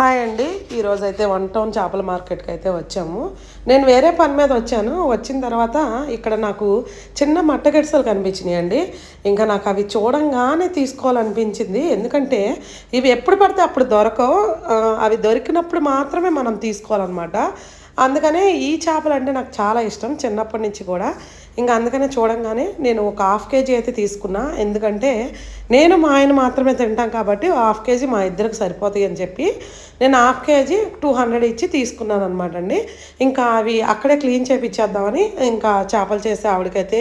Hi అండి. ఈరోజు అయితే వన్ టౌన్ చేపల మార్కెట్కి అయితే వచ్చాము. నేను వేరే పని మీద వచ్చాను. వచ్చిన తర్వాత ఇక్కడ నాకు చిన్న మట్టగెడ్సలు కనిపించినాయి అండి. ఇంకా నాకు అవి చూడంగానే తీసుకోవాలనిపించింది. ఎందుకంటే ఇవి ఎప్పుడు పడితే అప్పుడు దొరకవు. అవి దొరికినప్పుడు మాత్రమే మనం తీసుకోవాలన్నమాట. అందుకనే ఈ చేపలు అంటే నాకు చాలా ఇష్టం చిన్నప్పటి నుంచి కూడా. ఇంకా అందుకనే చూడంగానే నేను ఒక హాఫ్ కేజీ అయితే తీసుకున్నా. ఎందుకంటే నేను మా ఆయన మాత్రమే తింటాం కాబట్టి హాఫ్ కేజీ మా ఇద్దరికి సరిపోతాయి అని చెప్పి నేను హాఫ్ కేజీ టూ హండ్రెడ్ ఇచ్చి తీసుకున్నాను అనమాట అండి. ఇంకా అవి అక్కడే క్లీన్ చేపించేద్దామని ఇంకా చేపలు చేసే ఆవిడకైతే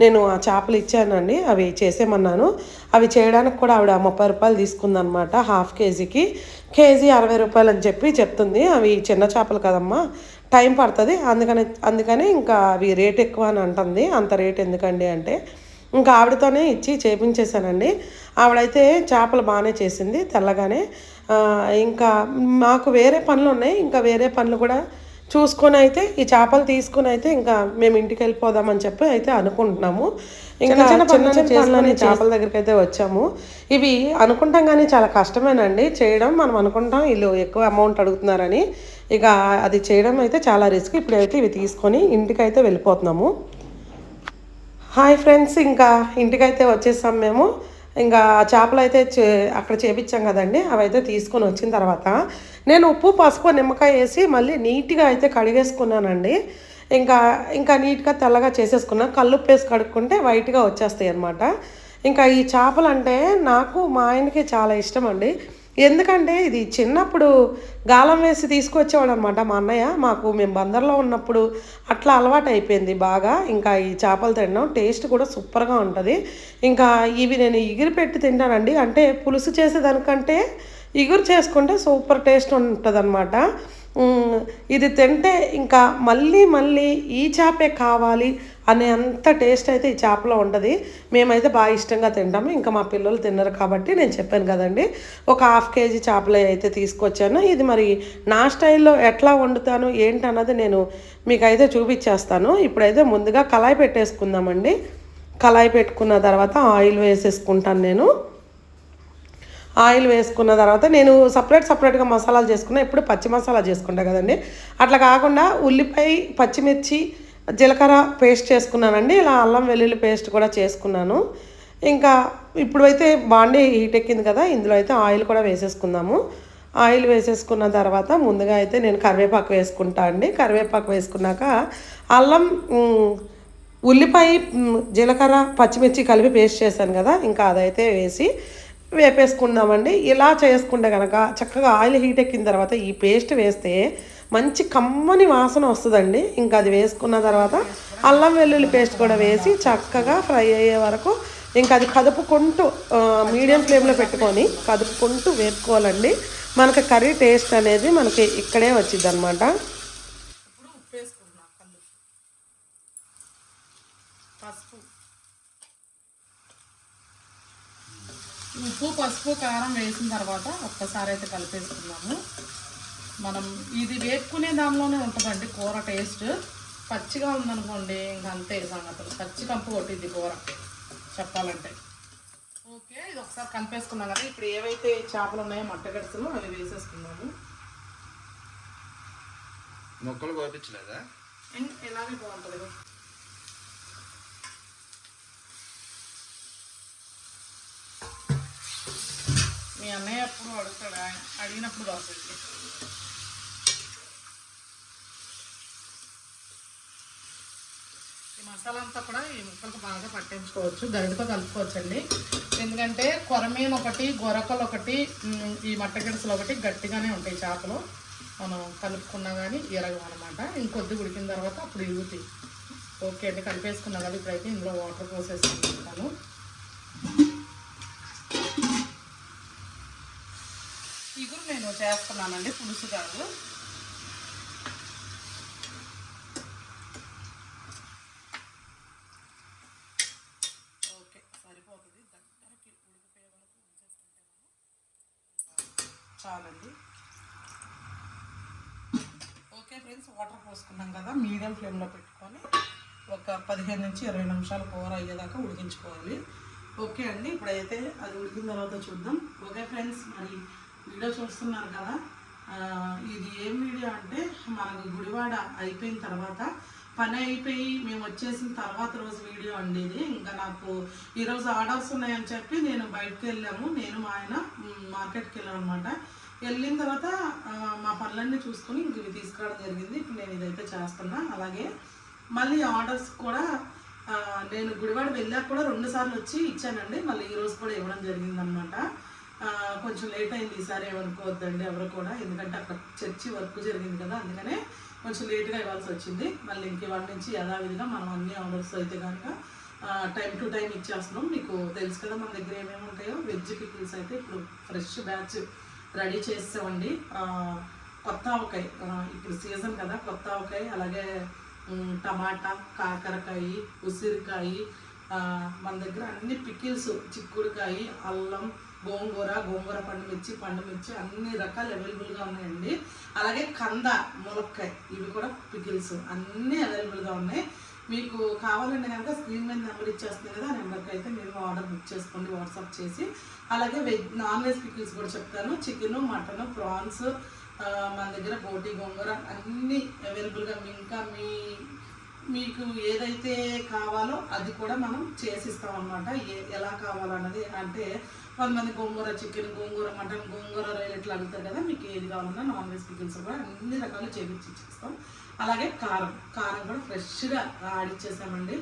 నేను ఆ చేపలు ఇచ్చానండి. అవి చేసేమన్నాను అవి చేయడానికి కూడా ఆవిడ ముప్పై రూపాయలు తీసుకుందనమాట హాఫ్ కేజీకి. కేజీ అరవై రూపాయలు అని చెప్పి చెప్తుంది. అవి చిన్న చేపలు కదమ్మా. టైం పడుతుంది. అందుకని అందుకని ఇంకా అవి రేట్ ఎక్కువ అని అంటుంది. అంత రేట్ ఎందుకండి అంటే ఇంకా ఆవిడతోనే ఇచ్చి చేపించేశానండి. ఆవిడైతే చేపలు బాగానే చేసింది తెల్లగానే. ఇంకా మాకు వేరే పనులు ఉన్నాయి. ఇంకా వేరే పనులు కూడా చూసుకొని అయితే ఈ చేపలు తీసుకుని అయితే ఇంకా మేము ఇంటికి వెళ్ళిపోదామని చెప్పి అయితే అనుకుంటున్నాము. ఇంకా చిన్న చిన్న చేపల దగ్గరికి అయితే వచ్చాము. ఇవి అనుకుంటాం కానీ చాలా కష్టమేనండి. చేయడం మనం అనుకుంటాం వీళ్ళు ఎక్కువ అమౌంట్ అడుగుతున్నారని. ఇక అది చేయడం అయితే చాలా రిస్క్. ఇప్పుడైతే ఇవి తీసుకొని ఇంటికైతే వెళ్ళిపోతున్నాము. హాయ్ ఫ్రెండ్స్ ఇంకా ఇంటికైతే వచ్చేసాం మేము. ఇంకా చేపలు అయితే చే- అక్కడ చేపించాం కదండి అవైతే తీసుకొని వచ్చిన తర్వాత నేను ఉప్పు పసుపు నిమ్మకాయ వేసి మళ్ళీ నీట్గా అయితే కడిగేసుకున్నానండి. ఇంకా ఇంకా నీట్గా తెల్లగా చేసేసుకున్నాను కల్లుప్పు వేసి కడుక్కుంటే వైట్గా వచ్చేస్తాయి అనమాట ఇంకా ఈ చేపలు అంటే నాకు మా ఆయనకి చాలా ఇష్టం అండి. ఎందుకంటే ఇది చిన్నప్పుడు గాలం వేసి తీసుకొచ్చేవాడు అనమాట మా అన్నయ్య. మాకు మేము బందర్లో ఉన్నప్పుడు అట్లా అలవాటు అయిపోయింది బాగా. ఇంకా ఈ చేపలు తినడం టేస్ట్ కూడా సూపర్గా ఉంటుంది. ఇంకా ఇవి నేను ఇగిరి పెట్టి తింటానండి. అంటే పులుసు చేసేదానికంటే ఇగురు చేసుకుంటే సూపర్ టేస్ట్ ఉంటుంది ఇది తింటే ఇంకా మళ్ళీ మళ్ళీ ఈ చేపే కావాలి అనే అంత టేస్ట్ అయితే ఈ చేపలో ఉండదు. మేమైతే బాగా ఇష్టంగా తింటాము. ఇంకా మా పిల్లలు తిన్నారు కాబట్టి నేను చెప్పాను కదండి. ఒక హాఫ్ కేజీ చేపలు అయితే తీసుకొచ్చాను. ఇది మరి నా స్టైల్లో ఎట్లా వండుతాను ఏంటన్నది నేను మీకైతే చూపించేస్తాను. ఇప్పుడైతే ముందుగా కళాయి పెట్టేసుకుందామండి. కళాయి పెట్టుకున్న తర్వాత ఆయిల్ వేసేసుకుంటాను నేను. ఆయిల్ వేసుకున్న తర్వాత నేను సపరేట్ సపరేట్గా మసాలాలు చేసుకున్నా. ఇప్పుడు పచ్చి మసాలా చేసుకుంటా కదండి. అట్లా కాకుండా ఉల్లిపాయ పచ్చిమిర్చి జీలకర్ర పేస్ట్ చేసుకున్నానండి. ఇలా అల్లం వెల్లుల్లి పేస్ట్ కూడా చేసుకున్నాను. ఇంకా ఇప్పుడైతే బాండే హీట్ ఎక్కింది కదా ఇందులో అయితే ఆయిల్ కూడా వేసేసుకుందాము. ఆయిల్ వేసేసుకున్న తర్వాత ముందుగా అయితే నేను కరివేపాకు వేసుకుంటా అండి. కరివేపాకు వేసుకున్నాక అల్లం ఉల్లిపాయ జీలకర్ర పచ్చిమిర్చి కలిపి పేస్ట్ చేశాను కదా ఇంకా అదైతే వేసి వేపేసుకుందామండి. ఇలా చేసుకుంటే కనుక చక్కగా ఆయిల్ హీట్ ఎక్కిన తర్వాత ఈ పేస్ట్ వేస్తే మంచి కమ్మని వాసన వస్తుందండి. ఇంకా అది వేసుకున్న తర్వాత అల్లం వెల్లుల్లి పేస్ట్ కూడా వేసి చక్కగా ఫ్రై అయ్యే వరకు ఇంకా అది కదుపుకుంటూ మీడియం ఫ్లేమ్లో పెట్టుకొని కదుపుకుంటూ వేపుకోవాలండి. మనకి కర్రీ టేస్ట్ అనేది మనకి ఇక్కడే వచ్చింది అనమాట ఉప్పు పసుపు పసుపు కారం వేసిన తర్వాత ఒక్కసారి అయితే కలిపేసుకుందాము మనం ఇది వేపుకునే దానిలోనే ఉంటుందండి కూర టేస్ట్. పచ్చిగా ఉందనుకోండి ఇంకా అంతే సంగతులు. పచ్చి కంపు కొట్టింది కూర చెప్పాలంటే. ఓకే ఇది ఒకసారి కలిపేసుకున్నాం కదా. ఇప్పుడు ఏవైతే చేపలు ఉన్నాయో మట్టగడుసులు అవి వేసేసుకున్నాము మొక్కలు కోపించలేదా? ఇలాగే బాగుంటుంది? మీ అన్నయ్య ఎప్పుడు అడుగుతాడు? ఆయన అడిగినప్పుడు దొరుకుతుంది ఈ మసాలా అంతా కూడా ఈ ముక్కలకు బాగా పట్టించుకోవచ్చు గరిటతో కలుపుకోవచ్చండి. ఎందుకంటే కొరమీన ఒకటి గొరకలు ఒకటి ఈ మట్టగిడసలు ఒకటి గట్టిగానే ఉంటాయి చేపలు. మనం కలుపుకున్నా కానీ ఇరగం అనమాట ఇంకొద్ది ఉడికిన తర్వాత అప్పుడు ఇరుగుతాయి. ఓకే అండి కలిపేసుకున్నా కదా ఇప్పుడైతే ఇందులో వాటర్ పోసేసుకుంటాను. నేను చేస్తున్నానండి పులుసు కాదు. ఓకే సరిపోతుంది. ఉడికిపోయే వరకు చాలండి. ఓకే ఫ్రెండ్స్ వాటర్ పోసుకున్నాం కదా మీడియం ఫ్లేమ్లో పెట్టుకొని ఒక పదిహేను నుంచి ఇరవై నిమిషాలు కూర అయ్యేదాకా ఉడికించుకోవాలి. ఓకే అండి ఇప్పుడైతే అది ఉడికిన తర్వాత చూద్దాం. ఓకే ఫ్రెండ్స్ మరి వీడియో చూస్తున్నారు కదా ఇది ఏం వీడియో అంటే మనకు గుడివాడ అయిపోయిన తర్వాత పని అయిపోయి మేము వచ్చేసిన తర్వాత రోజు వీడియో అండి ఇది. ఇంకా నాకు ఈరోజు ఆర్డర్స్ ఉన్నాయని చెప్పి నేను బయటకు వెళ్ళాము. నేను మా ఆయన మార్కెట్కి వెళ్ళాను అనమాట వెళ్ళిన తర్వాత మా పనులన్నీ చూసుకొని ఇంక ఇవి తీసుకురావడం జరిగింది. ఇప్పుడు నేను ఇదైతే చేస్తున్నా. అలాగే మళ్ళీ ఆర్డర్స్ కూడా నేను గుడివాడ వెళ్ళాక కూడా రెండు సార్లు వచ్చి ఇచ్చానండి. మళ్ళీ ఈరోజు కూడా ఇవ్వడం జరిగిందనమాట కొంచెం లేట్ అయింది ఈసారి ఏమనుకోవద్దండి ఎవరు కూడా. ఎందుకంటే అక్కడ చర్చి వర్క్ జరిగింది కదా అందుకనే కొంచెం లేట్గా ఇవ్వాల్సి వచ్చింది. మళ్ళీ ఇంక ఇవాళ నుంచి యథావిధిగా మనం అన్ని ఆర్డర్స్ అయితే కనుక టైం టు టైం ఇచ్చేస్తున్నాం. మీకు తెలుసు కదా మన దగ్గర ఏమేమి ఉంటాయో. వెజ్ పికిల్స్ అయితే ఇప్పుడు ఫ్రెష్ బ్యాచ్ రెడీ చేసామండి కొత్త ఆవకాయ. ఇప్పుడు సీజన్ కదా కొత్త ఆవకాయ. అలాగే టమాటా కాకరకాయ ఉసిరికాయ మన దగ్గర అన్ని పికిల్స్ చిక్కుడుకాయ అల్లం గోంగూర గోంగూర పండు మిర్చి పండు మిర్చి అన్ని రకాలు అవైలబుల్గా ఉన్నాయండి. అలాగే కంద ములక్కాయ ఇవి కూడా పికిల్స్ అన్నీ అవైలబుల్గా ఉన్నాయి. మీకు కావాలంటే కనుక స్క్రీన్ మీద నెంబర్ ఇచ్చేస్తుంది కదా ఆ నెంబర్కి అయితే మీరు ఆర్డర్ బుక్ చేసుకోండి వాట్సాప్ చేసి. అలాగే వెజ్ నాన్ వెజ్ పికిల్స్ కూడా చెప్తాను. చికెన్ మటన్ ప్రాన్స్ మన దగ్గర బోటి గోంగూర అన్నీ అవైలబుల్గా ఇంకా మీ మీకు ఏదైతే కావాలో అది కూడా మనం చేసిస్తాం అనమాట ఏ ఎలా కావాలన్నది అంటే కొంతమంది గోంగూర చికెన్ గోంగూర మటన్ గోంగూర రైలు ఇట్లా అడుగుతారు కదా మీకు ఏది కావాలన్నా నాన్ వెజ్ పికిల్స్ కూడా అన్ని రకాలు చేపించి ఇచ్చేస్తాం. అలాగే కారం కారం కూడా ఫ్రెష్గా ఆడిచ్చేసామండి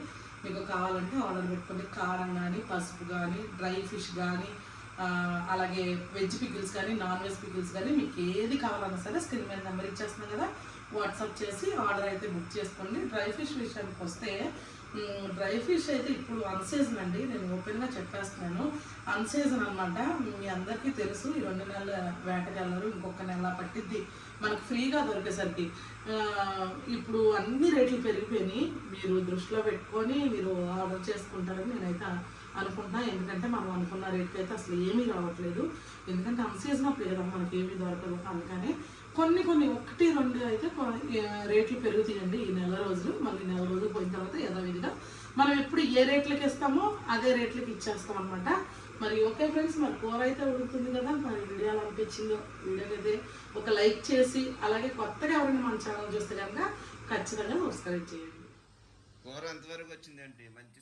మీకు కావాలంటే ఆర్డర్ పెట్టుకోండి. కారం కానీ పసుపు కానీ డ్రై ఫిష్ కానీ అలాగే వెజ్ పికిల్స్ కానీ నాన్ వెజ్ పికిల్స్ కానీ మీకు ఏది కావాలన్నా సరే స్క్రీన్ మీద నెంబర్ ఇచ్చేస్తున్నాం కదా వాట్సాప్ చేసి ఆర్డర్ అయితే బుక్ చేసుకోండి. డ్రై ఫిష్ విషయానికి వస్తే డ్రై ఫిష్ అయితే ఇప్పుడు అన్సీజన్ అండి. నేను ఓపెన్గా చెప్పేస్తున్నాను. అన్సీజన్ అనమాట మీ అందరికీ తెలుసు ఈ రెండు నెలల వేటకెళ్ళరు ఇంకొక నెల పట్టిద్ది. మనకు ఫ్రీగా దొరికేసరికి. ఇప్పుడు అన్ని రేట్లు పెరిగిపోయినాయి. మీరు దృష్టిలో పెట్టుకొని మీరు ఆర్డర్ చేసుకుంటారని నేనైతే అనుకుంటున్నా. ఎందుకంటే మనం అనుకున్న రేట్కి అయితే అసలు ఏమీ రావట్లేదు. ఎందుకంటే అన్సీజన్ అప్పుడు కదా మనకి ఏమీ దొరకదు. అందుకనే కొన్ని కొన్ని ఒకటి రెండు అయితే రేట్లు పెరుగుతాయండి ఈ నెల రోజులు. మళ్ళీ నెల రోజులు పోయిన తర్వాత యథావిధిగా మనం ఎప్పుడు ఏ రేట్లకి ఇస్తామో అదే రేట్లకి ఇచ్చేస్తాం అనమాట మరి ఓకే ఫ్రెండ్స్ మరి కూర అయితే ఉడుకుతుంది కదా మరి వీడియో ఎలా అనిపించిందో వీడియోకి అయితే ఒక లైక్ చేసి అలాగే కొత్తగా ఎవరైనా మన ఛానల్ చూస్తే కనుక ఖచ్చితంగా సబ్స్క్రైబ్ చేయండి. కూర ఎంతవరకు వచ్చిందంటే మంచి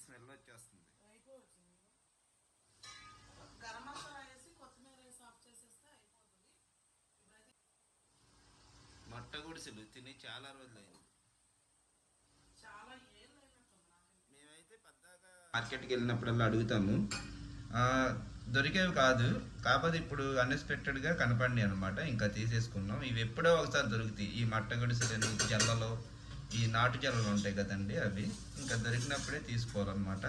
మట్ట గుడిసెలు తిని చాలా రోజులైంది. మేమైతే పద్దాగా మార్కెట్కి వెళ్ళినప్పుడల్లా అడుగుతాము. ఆ, దొరికేవి కాదు. కాకపోతే ఇప్పుడు అన్ఎక్స్పెక్టెడ్గా కనపడి అనమాట ఇంకా తీసేసుకున్నాం. ఇవి ఎప్పుడో ఒకసారి దొరుకుతాయి. ఈ మట్ట గుడిసెలు జల్లలు ఈ నాటు జల్లలు ఉంటాయి కదండి అవి. ఇంకా దొరికినప్పుడే తీసుకోవాలన్నమాట.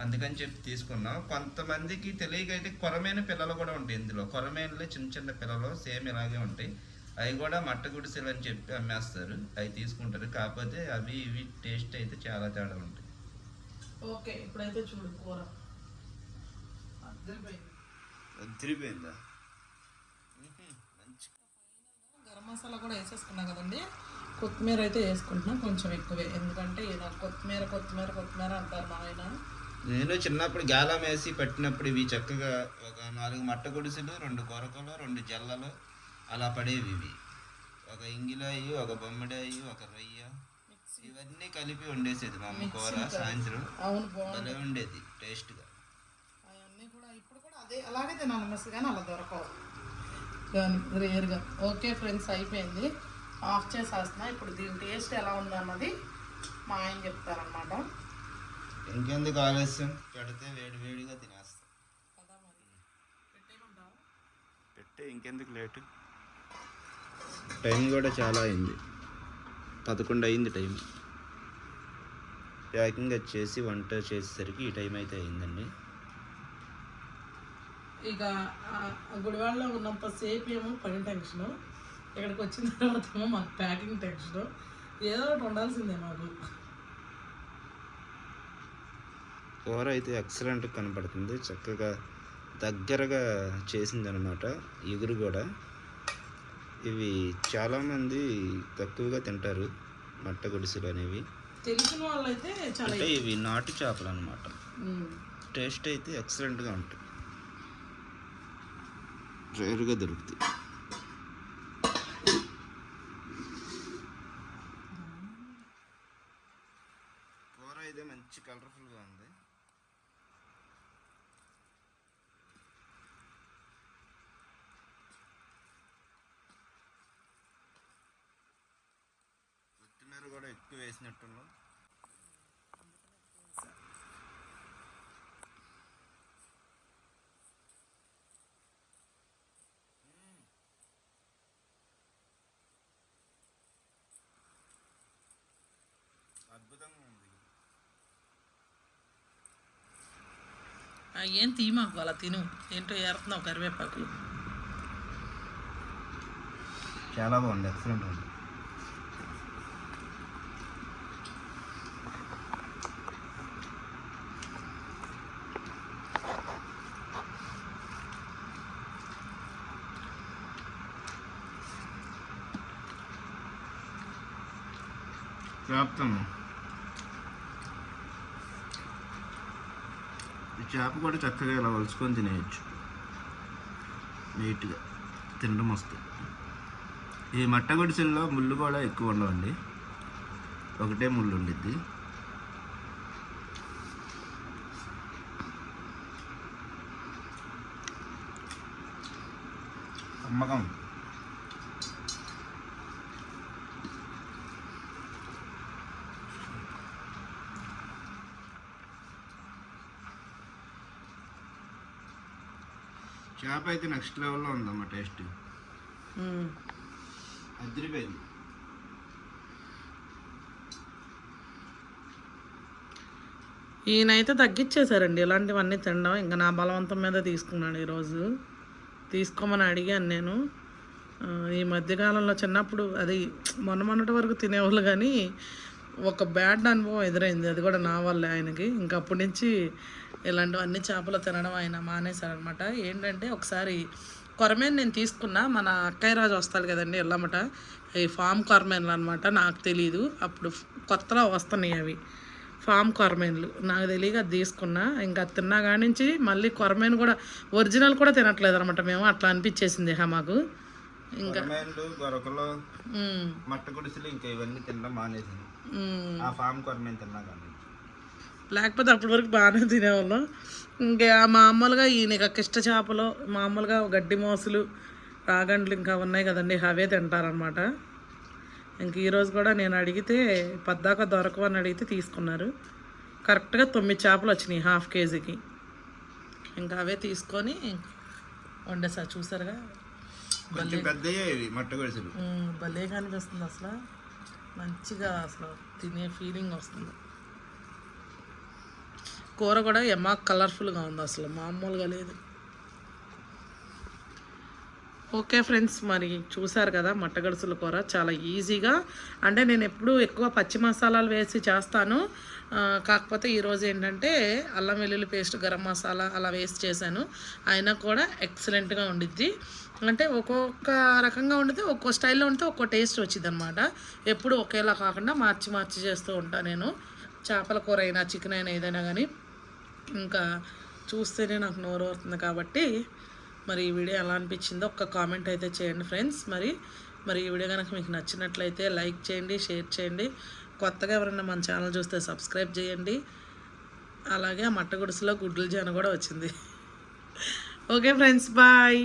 అందుకని చెప్పి తీసుకున్నాం. కొంతమందికి తెలియకైతే కొరమైన పిల్లలు కూడా ఉంటాయి ఇందులో. కొరమేనలో చిన్న చిన్న పిల్లలు సేమ్ ఇలాగే ఉంటాయి. అవి కూడా మట్ట గుడిసెలు అని చెప్పి అమ్మేస్తారు. అవి తీసుకుంటారు. కాకపోతే అవి ఇవి టేస్ట్ అయితే చాలా తేడా ఉంటాయి. ఓకే ఇప్పుడైతే చూడు కూర. మంచి గరం మసాలా కూడా వేసేసుకున్నా కదండి. కొత్తిమీర అయితే వేసుకుంటున్నా కొంచెం ఎక్కువే. ఎందుకంటే నాకు కొత్తిమీర కొత్తిమీర కొత్తిమీర అంటారు మా ఆయన. నేను చిన్నప్పుడు గాలం వేసి పట్టినప్పుడు ఇవి చక్కగా ఒక నాలుగు మట్ట గుడిసెలు రెండు కొరకలు రెండు జల్లలు అలా పడేవి ఇవి. ఒక ఇంగిలాయి ఒక బొమ్మిడాయి ఒక రొయ్య. ఇవన్నీ కలిపి వండేసేది మా అమ్మ కూర సాయంత్రం. భలే ఉండేది టేస్ట్గా. అవన్నీ కూడా ఇప్పుడు కూడా అదే అలాగే తినాలి మిస్ కానీ అలా దొరకవు. కానీ రేర్గా. ఓకే ఫ్రెండ్స్ అయిపోయింది. ఆఫ్ చేసేస్తున్నా. ఇప్పుడు దీని టేస్ట్ ఎలా ఉందన్నది మా ఆయన చెప్తారనమాట ఇంకెందుకు ఆలస్యం? పెడితే వేడి వేడిగా తినేస్తాం. కదా మరి. పెట్టేయమంటావా? పెట్టే ఇంకెందుకు లేటు? టైం కూడా చాలా అయింది. పదకొండు అయింది టైం ప్యాకింగ్ వచ్చేసి వంట చేసేసరికి ఈ టైం అయితే అయిందండి. ఇక గుడివాడలో ఉన్నంత సేపు ఏమో పని టెన్షన్. ఇక్కడికి వచ్చిన తర్వాత ఏమో మాకు ప్యాకింగ్ టెన్షన్. ఏదో ఒకటి ఉండాల్సిందే మాకు. కూర అయితే ఎక్సలెంట్ కనపడుతుంది. చక్కగా దగ్గరగా చేసిందనమాట. ఎగురు కూడా. ఇవి చాలామంది తక్కువగా తింటారు. మట్ట గుడిసెలు అనేవి. తెలిసిన వాళ్ళైతే అంటే ఇవి నాటు చేపలు అనమాట టేస్ట్ అయితే ఎక్సలెంట్గా ఉంటుంది రేరుగా దొరుకుతాయి. కూర అయితే మంచి కలర్ఫుల్గా ఉంది. వేసినట్టున్నాం. అద్భుతంగా ఉంది. ఏం తీమాకు అలా తిను. ఏంటో ఏరుతున్నావు కరివేపాకులు. చాలా బాగుంది. ఎక్సలెంట్ ఉంది. చేపతాము ఈ చేప కూడా చక్కగా ఇలా వలుచుకొని తినేయచ్చు నీట్గా తినడం వస్తుంది ఈ మట్ట గుడిసెల్లో ముళ్ళు కూడా ఎక్కువ ఉండవండి. ఒకటే ముళ్ళు ఉండిద్ది. అమ్మకం. చేప అయితే నెక్స్ట్ లెవెల్లో ఉందమ్మా టేస్ట్ అదిరిపోయింది. ఈయనైతే తగ్గించేశారండి ఇలాంటివన్నీ తినడం. ఇంకా నా బలవంతం మీద తీసుకున్నాడు ఈరోజు. తీసుకోమని అడిగాను నేను. ఈ మధ్యకాలంలో చిన్నప్పుడు అది మొన్న మొన్నటి వరకు తినేవాళ్ళు కానీ ఒక బ్యాడ్ అనుభవం ఎదురైంది. అది కూడా నా వల్లే ఆయనకి. ఇంకా అప్పటి నుంచి ఇలాంటివన్నీ చేపలు తినడం ఆయన మానేశారనమాట ఏంటంటే ఒకసారి కొరమేను నేను తీసుకున్నా. మన అక్కయ్య రాజు వస్తాడు కదండి ఎల్లమ్మట. ఈ ఫామ్ కొరమేన్లు అనమాట నాకు తెలియదు అప్పుడు కొత్తలో వస్తున్నాయి అవి. ఫామ్ కొరమేన్లు. నాకు తెలియక అది తీసుకున్నా. ఇంకా తిన్నా కాడి నుంచి మళ్ళీ కొరమేను కూడా ఒరిజినల్ కూడా తినట్లేదు అనమాట మేము అట్లా అనిపించేసింది హా మాకు. ఇంకా. గొరకలు మట్ట గుడిసెలు ఇంకా ఇవన్నీ తినడం మానేసింది. ఆ ఫామ్ కొరమేన్ తిన్నా కానీ. లేకపోతే అప్పటి వరకు బాగానే తినేవాళ్ళం. ఇంకా మామూలుగా ఈయన కిష్ట చేపలు మామూలుగా గడ్డి మోసలు రాగండ్లు ఇంకా ఉన్నాయి కదండి అవే తింటారనమాట ఇంక ఈరోజు కూడా నేను అడిగితే పద్దాక దొరకవని అడిగితే తీసుకున్నారు. కరెక్ట్గా తొమ్మిది చేపలు వచ్చినాయి హాఫ్ కేజీకి. ఇంకా అవే తీసుకొని వండేసా చూసారుగా? కొంచెం పెద్దయ్యే ఇవి మట్ట గుడిసెలు ఉమ్, భలేగా అనిపిస్తుంది అసలు. మంచిగా అసలు తినే ఫీలింగ్ వస్తుంది. కూర కూడా ఎమ్మా కలర్ఫుల్గా ఉంది అసలు మామూలుగా లేదు. ఓకే ఫ్రెండ్స్ మరి చూసారు కదా మట్టగడుసుల కూర చాలా ఈజీగా అంటే నేను ఎప్పుడు ఎక్కువ పచ్చి మసాలాలు వేసి చేస్తాను. కాకపోతే ఈరోజు ఏంటంటే అల్లం వెల్లుల్లి పేస్ట్ గరం మసాలా అలా వేసి చేశాను. అయినా కూడా ఎక్సలెంట్గా ఉండిద్ది. అంటే ఒక్కొక్క రకంగా ఉండితే ఒక్కో స్టైల్లో ఉంటే ఒక్కో టేస్ట్ వచ్చింది అనమాట ఎప్పుడు ఒకేలా కాకుండా మార్చి మార్చి చేస్తూ ఉంటాను నేను. చేపల కూర అయినా చికెన్ అయినా ఏదైనా కానీ ఇంకా చూస్తేనే నాకు నోరు అవుతుంది కాబట్టి మరి ఈ వీడియో ఎలా అనిపించిందో ఒక్క కామెంట్ అయితే చేయండి ఫ్రెండ్స్. మరి మరి ఈ వీడియో కనుక మీకు నచ్చినట్లయితే లైక్ చేయండి షేర్ చేయండి. కొత్తగా ఎవరైనా మన ఛానల్ చూస్తే సబ్స్క్రైబ్ చేయండి. అలాగే ఆ మట్ట గుడిసెలో గుడ్ల జాన కూడా వచ్చింది. Okay friends bye.